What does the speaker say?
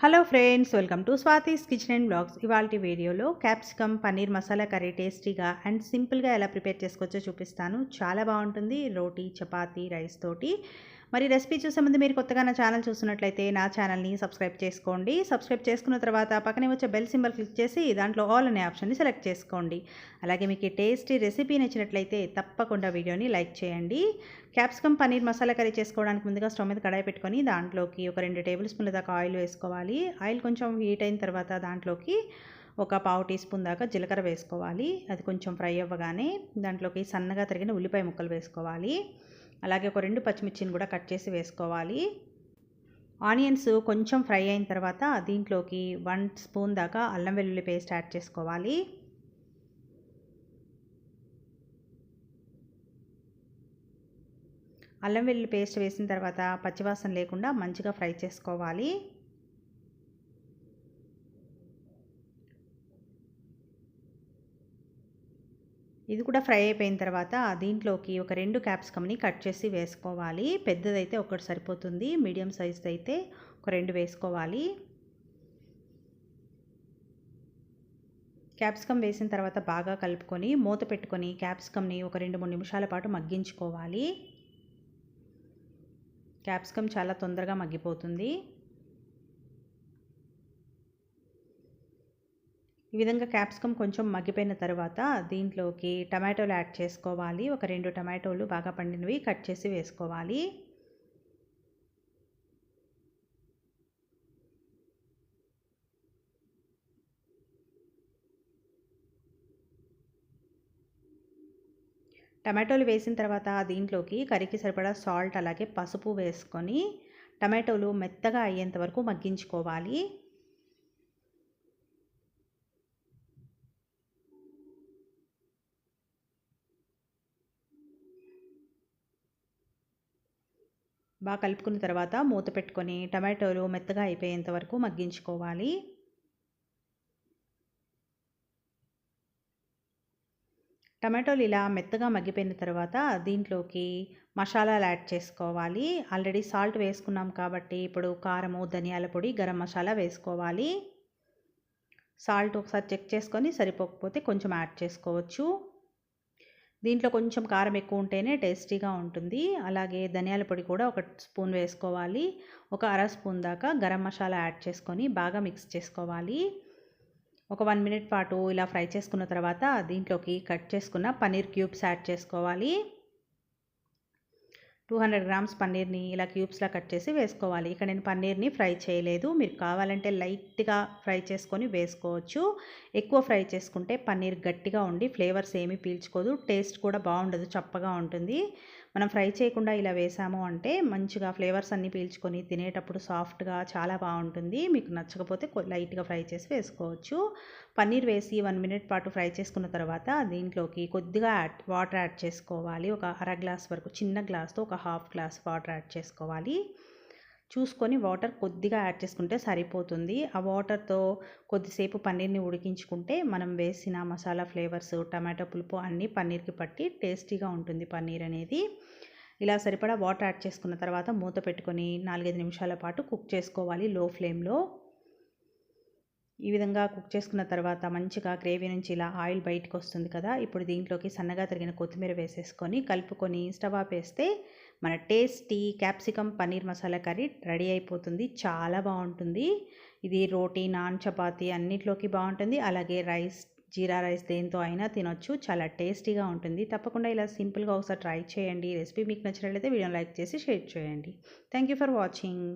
Hello friends welcome to Swathi's kitchen and blogs ఇవాళ వీడియోలో capsicum paneer masala curry టేస్టీగా and సింపుల్గా ఎలా ప్రిపేర్ చేసుకోవచ్చో చూపిస్తాను. చాలా బాగుంటుంది. రోటీ చపాతీ రైస్ తోటి. మరి రెసిపీ చూసే ముందు మీరు కొత్తగా నా ఛానల్ చూస్తున్నట్లయితే నా ఛానల్ని సబ్స్క్రైబ్ చేసుకోండి. సబ్స్క్రైబ్ చేసుకున్న తర్వాత పక్కనే వచ్చే బెల్ సింబల్ క్లిక్ చేసి దాంట్లో ఆల్ అనే ఆప్షన్ని సెలెక్ట్ చేసుకోండి. అలాగే మీకు టేస్టీ రెసిపీ నచ్చినట్లయితే తప్పకుండా వీడియోని లైక్ చేయండి. క్యాప్సికమ్ పన్నీర్ మసాలా కర్రీ చేసుకోవడానికి ముందుగా స్టవ్ మీద కడాయి పెట్టుకొని దాంట్లోకి ఒక రెండు టేబుల్ స్పూన్ల దాకా ఆయిల్ వేసుకోవాలి. ఆయిల్ కొంచెం హీట్ అయిన తర్వాత దాంట్లోకి ఒక పావు టీ స్పూన్ దాకా జీలకర్ర వేసుకోవాలి. అది కొంచెం ఫ్రై అవ్వగానే దాంట్లోకి సన్నగా తరిగిన ఉల్లిపాయ ముక్కలు వేసుకోవాలి. అలాగే ఒక రెండు పచ్చిమిర్చిని కూడా కట్ చేసి వేసుకోవాలి. ఆనియన్స్ కొంచెం ఫ్రై అయిన తర్వాత దీంట్లోకి వన్ స్పూన్ దాకా అల్లం వెల్లుల్లి పేస్ట్ యాడ్ చేసుకోవాలి. అల్లం వెల్లుల్లి పేస్ట్ వేసిన తర్వాత పచ్చివాసన లేకుండా మంచిగా ఫ్రై చేసుకోవాలి. ఇది కూడా ఫ్రై అయిపోయిన తర్వాత దీంట్లోకి ఒక రెండు క్యాప్సికమ్ని కట్ చేసి వేసుకోవాలి. పెద్దదైతే ఒకటి సరిపోతుంది మీడియం సైజ్ అయితే ఒక రెండు వేసుకోవాలి. క్యాప్సికమ్ వేసిన తర్వాత బాగా కలుపుకొని మూత పెట్టుకొని క్యాప్సికమ్ని ఒక రెండు మూడు నిమిషాల పాటు మగ్గించుకోవాలి. క్యాప్సికమ్ చాలా తొందరగా మగ్గిపోతుంది. ఈ విధంగా క్యాప్సికమ్ కొంచెం మగ్గిపోయిన తర్వాత దీంట్లోకి టమాటోలు యాడ్ చేసుకోవాలి. ఒక రెండు టమాటోలు బాగా పండినవి కట్ చేసి వేసుకోవాలి. టమాటోలు వేసిన తర్వాత దీంట్లోకి కర్రీకి సరిపడా సాల్ట్ అలాగే పసుపు వేసుకొని టమాటోలు మెత్తగా అయ్యేంత వరకు మగ్గించుకోవాలి. బాగా కలుపుకున్న తర్వాత మూత పెట్టుకొని టమాటోలు మెత్తగా అయిపోయేంత వరకు మగ్గించుకోవాలి. టమాటోలు ఇలా మెత్తగా మగ్గిపోయిన తర్వాత దీంట్లోకి మసాలాలు యాడ్ చేసుకోవాలి. ఆల్రెడీ సాల్ట్ వేసుకున్నాం కాబట్టి ఇప్పుడు కారము ధనియాల పొడి గరం మసాలా వేసుకోవాలి. సాల్ట్ ఒకసారి చెక్ చేసుకొని సరిపోకపోతే కొంచెం యాడ్ చేసుకోవచ్చు. దీంట్లో కొంచెం కారం ఎక్కువ ఉంటేనే టేస్టీగా ఉంటుంది. అలాగే ధనియాల పొడి కూడా ఒక స్పూన్ వేసుకోవాలి. ఒక అర స్పూన్ దాకా గరం మసాలా యాడ్ చేసుకొని బాగా మిక్స్ చేసుకోవాలి. ఒక వన్ మినిట్ పాటు ఇలా ఫ్రై చేసుకున్న తర్వాత దీంట్లోకి కట్ చేసుకున్న పన్నీర్ క్యూబ్స్ యాడ్ చేసుకోవాలి. టూ హండ్రెడ్ గ్రామ్స్ పన్నీర్ని ఇలా క్యూబ్స్లా కట్ చేసి వేసుకోవాలి. ఇక్కడ నేను పన్నీర్ని ఫ్రై చేయలేదు. మీరు కావాలంటే లైట్గా ఫ్రై చేసుకొని వేసుకోవచ్చు. ఎక్కువ ఫ్రై చేసుకుంటే పన్నీర్ గట్టిగా ఉండి ఫ్లేవర్స్ ఏమీ పీల్చుకోదు. టేస్ట్ కూడా బాగుండదు. చప్పగా ఉంటుంది. మనం ఫ్రై చేయకుండా ఇలా వేసాము అంటే మంచిగా ఫ్లేవర్స్ అన్నీ పీల్చుకొని తినేటప్పుడు సాఫ్ట్గా చాలా బాగుంటుంది. మీకు నచ్చకపోతే లైట్గా ఫ్రై చేసి వేసుకోవచ్చు. పన్నీర్ వేసి వన్ మినిట్ పాటు ఫ్రై చేసుకున్న తర్వాత దీంట్లోకి కొద్దిగా యాడ్ వాటర్ యాడ్ చేసుకోవాలి. ఒక అర గ్లాస్ వరకు చిన్న గ్లాస్తో ఒక హాఫ్ గ్లాస్ వాటర్ యాడ్ చేసుకోవాలి. చూసుకొని వాటర్ కొద్దిగా యాడ్ చేసుకుంటే సరిపోతుంది. ఆ వాటర్తో కొద్దిసేపు పన్నీర్ని ఉడికించుకుంటే మనం వేసిన మసాలా ఫ్లేవర్స్ టమాటో పులుపు అన్నీ పన్నీర్కి పట్టి టేస్టీగా ఉంటుంది పన్నీర్ అనేది. ఇలా సరిపడా వాటర్ యాడ్ చేసుకున్న తర్వాత మూత పెట్టుకొని నాలుగైదు నిమిషాల పాటు కుక్ చేసుకోవాలి లో ఫ్లేమ్లో. ఈ విధంగా కుక్ చేసుకున్న తర్వాత మంచిగా గ్రేవీ నుంచి ఇలా ఆయిల్ బయటకు వస్తుంది కదా ఇప్పుడు దీంట్లోకి సన్నగా తరిగిన కొత్తిమీర వేసేసుకొని కలుపుకొని స్టవ్ ఆపేస్తే మన tasty capsicum paneer masala curry ready అయిపోతుంది. చాలా బాగుంటుంది. ఇది రోటీ నాన్ చపాతీ అన్నిట్లోకి బాగుంటుంది. అలాగే రైస్ జీరా రైస్ దేంతో అయినా తినొచ్చు. చాలా టేస్టీగా ఉంటుంది. తప్పకుండా ఇలా సింపుల్గా ఒకసారి ట్రై చేయండి. రెసిపీ మీకు నచ్చినట్లయితే వీడియో లైక్ చేసి షేర్ చేయండి. Thank you for watching.